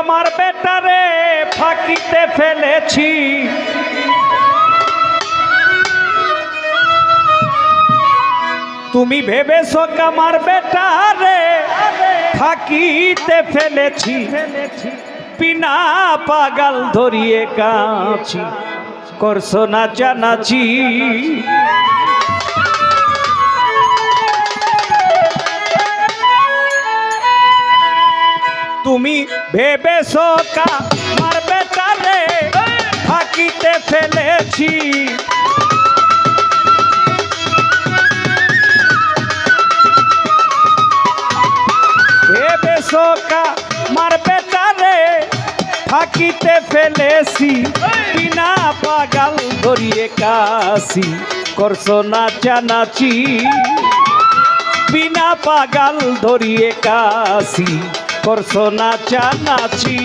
আমার বেটারে ফাঁকিতে ফেলেছি। তুমি ভেবেছো আমার বেটারে ফাঁকিতে ফেলেছি। বিনা পাগাল ধরিয়ে কাছি করছ না জানাছি তুমি ভেবেছো আমার বেটারে ফাঁকিতে ফেলেছি। ভেবেছো আমার বেটারে ফাঁকিতে ফেলেছি। বিনা পাগাল ধরিয়ে কাশি করছ না জানাচি। বিনা পাগাল ধরিয়ে কাশি করছ না জানাচি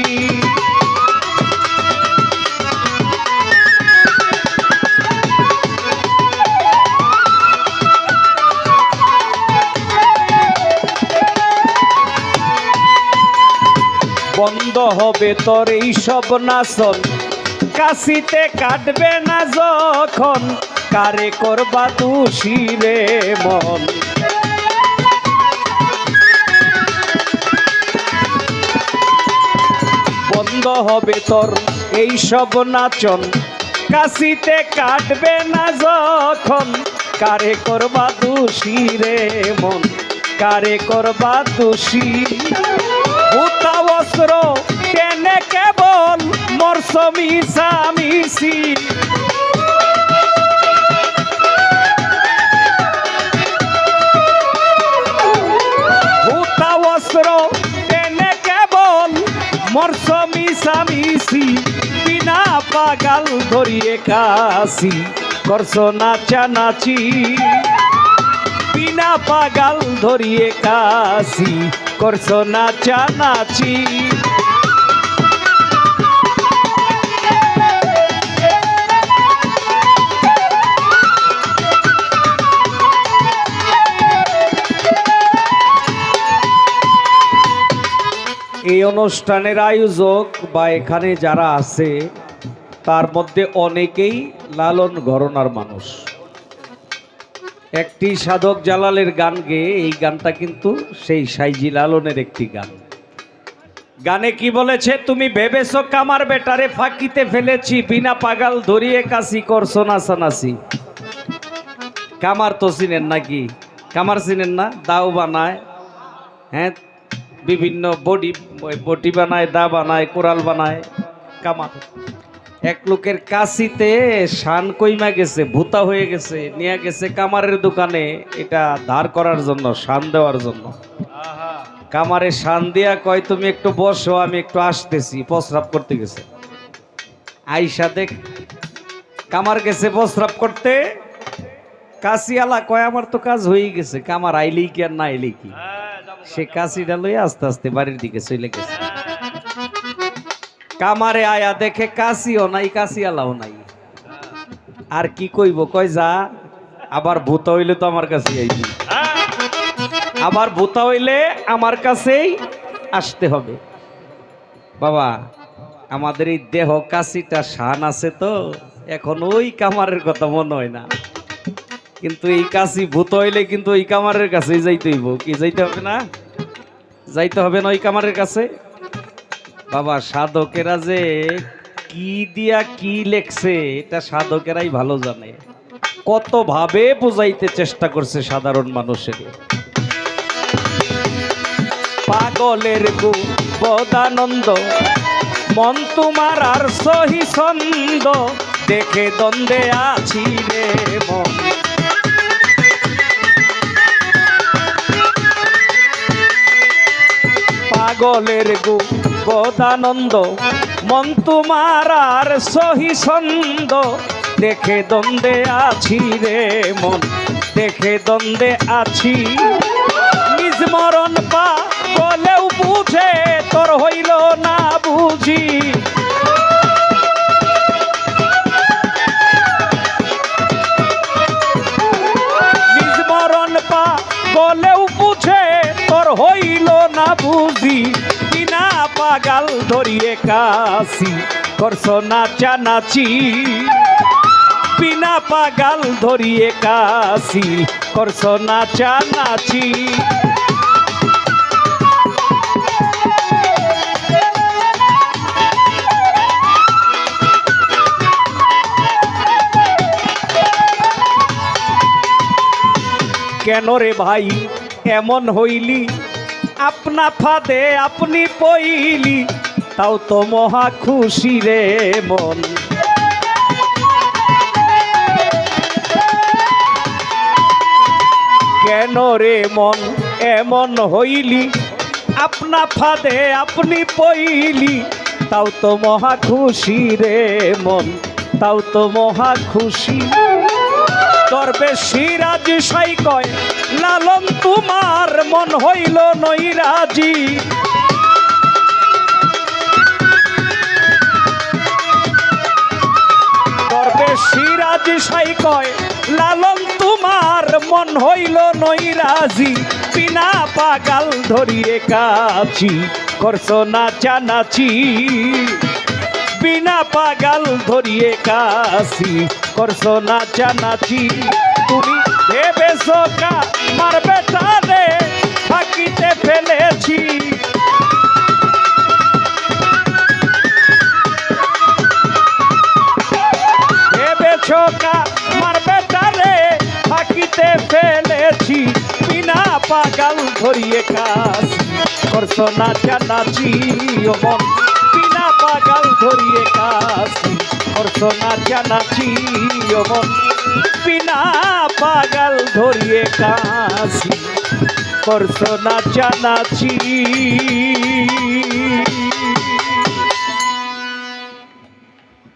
বন্ধ হবে তোর এই সব নাচন কাশিতে কাটবে না যখন। কারে করবা তুষি রে মন? বন্ধ হবে তোর। এই সব নাচন, কাশিতে কাটবে না যখন। কারে করবা দোষী রে মন, কারে করবা দোষী? ভূতা অস্ত্র টেনে কেবল মরসমি সামিসি সামিসি বিনা পাগাল ধরিয়ে কাশি করছ নাচা নাচি। বিনা পাগাল ধরিয়ে কাশি করছ নাচা। এই অনুষ্ঠানের আয়োজক বা এখানে যারা আছে, তার মধ্যে অনেকেই লালন ঘরনার মানুষ। একটি সাধক জালালের গান গেয়ে এই গানটা কিন্তু সেই সাইজি লালনের একটি গান। গানে কি বলেছে? তুমি ভেবেছো কামার বেটারে ফাঁকিতে ফেলেছি, বিনা পাগাল ধরিয়ে কাশি করছ না সানাসি কামার তো চিনেন নাকি? কামার চিনেন না? দাও বানায়। হ্যাঁ বিভিন্ন বডি বটি বানায়, দা বানায়, কোরাল বানায় কামার এক লোকের কাশিতে শান কইমা গেছে, ভূতা হয়ে গেছে, নিয়ে গেছে কামারের দোকানে, এটা ধার করার জন্য, শান দেওয়ার জন্য। কামারে শান দিয়া কয়, তুমি একটু বসো, আমি একটু আসতেছি প্রস্রাব করতে গেছে। আইসা দেখ, কামার গেছে প্রস্রাব করতে। কাশিয়ালা কয়, আমার তো কাজ হয়ে গেছে, কামার আইলেই কি আর না আইলেই কি? সে কাশিটা লইয়া আস্তে আস্তে বাড়ির দিকে চলে গেছে। কামারে আয়া দেখে কাশিও নাই কাশিয়ালাও নাই। আর কি কইব, কয় যা, আবার ভূত হইলে তো আমার কাছে আইবি। আবার ভূতা হইলে আমার কাছেই আসতে হবে। বাবা, আমাদের এই দেহ কাশিটা শান আছে তো, এখন ওই কামারের কথা মনে হয় না। কিন্তু এই কাশি ভূত হইলে কিন্তু ওই কামারের কাছে যাইতে হইব। কি যাইতে হবে না? যাইতে হবে না ওই কামারের কাছে? বাবা, সাধকেরা যে কি দিয়া কি লেখছে, এটা সাধকেরাই ভালো জানে। কত ভাবে বোঝাইতে চেষ্টা করছে সাধারণ মানুষের। পাগলের গু মন তোমার আর সহি ছন্দ দেখে দ্বন্দ্বে আছি রে মন। পাগলের গো, গদানন্দ মন তোমার আর সহি ছন্দ। দেখে দ্বন্দ্বে আছি রে মন, দেখে দ্বন্দ্বে আছি। নিজ মরণ পা বলেও বুঝে, তোর হইল না বুঝি। পাগাল ধরিয়ে কাশি, করছ নাচানাচি বিনা পাগাল ধরিয়ে কাশি, করছ নাচানাচি কেন রে ভাই, এমন হইলি? আপনা ফাদে আপনি পইলি, তাও তো মহা খুশি রে মন। কেন রে মন এমন হইলি? আপনা ফাদে আপনি পইলি, তাও তো মহা খুশি রে মন, তাও তো মহা খুশি। তোর বেশি রাজি সাই কয়, লালন তোমার মন হইল নৈরাজি। তোর বেশি রাজি সাই কয়, লালন তোমার মন হইল নৈরাজি। বিনা পাগাল ধরিয়ে কাছি করছ নাচানাচি বিনা পাগাল ধরিয়ে কাশি করছ নাচানাচি তুমি ভেবেছো কা মারবে তারে ফাঁকিতে ফেলেছি। ভেবেছো কা মারবে তারে ফাঁকিতে ফেলেছি। বিনা পাগাল ধরিয়ে কাশি করছ নাচানাচি ও মন। পাগাল ধরিয়ে কাশি অর্চনা নাচানাচি ও মন। বিনা পাগাল ধরিয়ে কাশি অর্চনা নাচানাচি